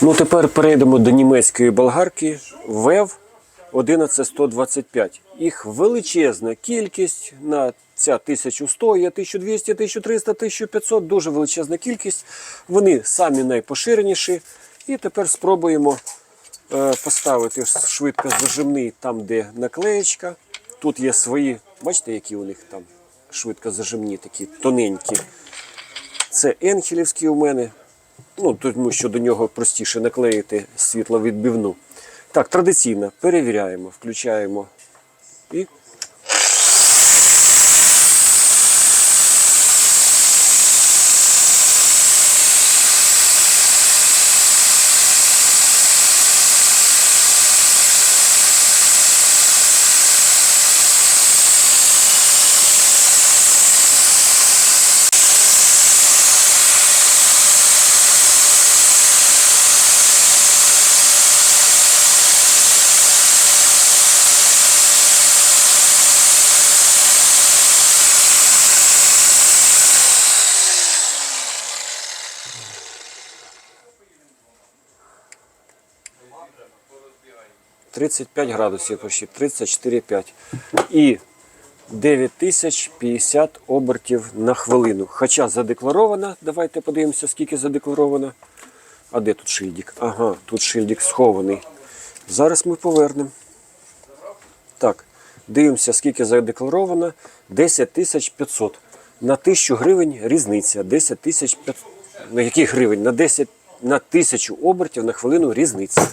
Ну, тепер перейдемо до німецької болгарки ВЕВ 11125. Їх величезна кількість на ця 1100, є 1200, 1300, 1500, дуже величезна кількість. Вони самі найпоширеніші. І тепер спробуємо е, поставити швидкозажимний там, де наклеєчка. Тут є свої, бачите, які у них там швидкозажимні, такі тоненькі. Це енхелівський у мене. Ну, тому що до нього простіше наклеїти світловідбивну. Так, традиційно перевіряємо, включаємо і. – 35 градусів почти, 34,5. І 9050 обертів на хвилину. Хоча задекларовано, давайте подивимося, скільки задекларовано. А де тут шильдик? Ага, тут шильдик схований. Зараз ми повернемо. Так, дивимося, скільки задекларовано. 10 500. На 1000 гривень різниця. 10 500. На яких гривень? На 10 на 1000 обертів на хвилину різниця.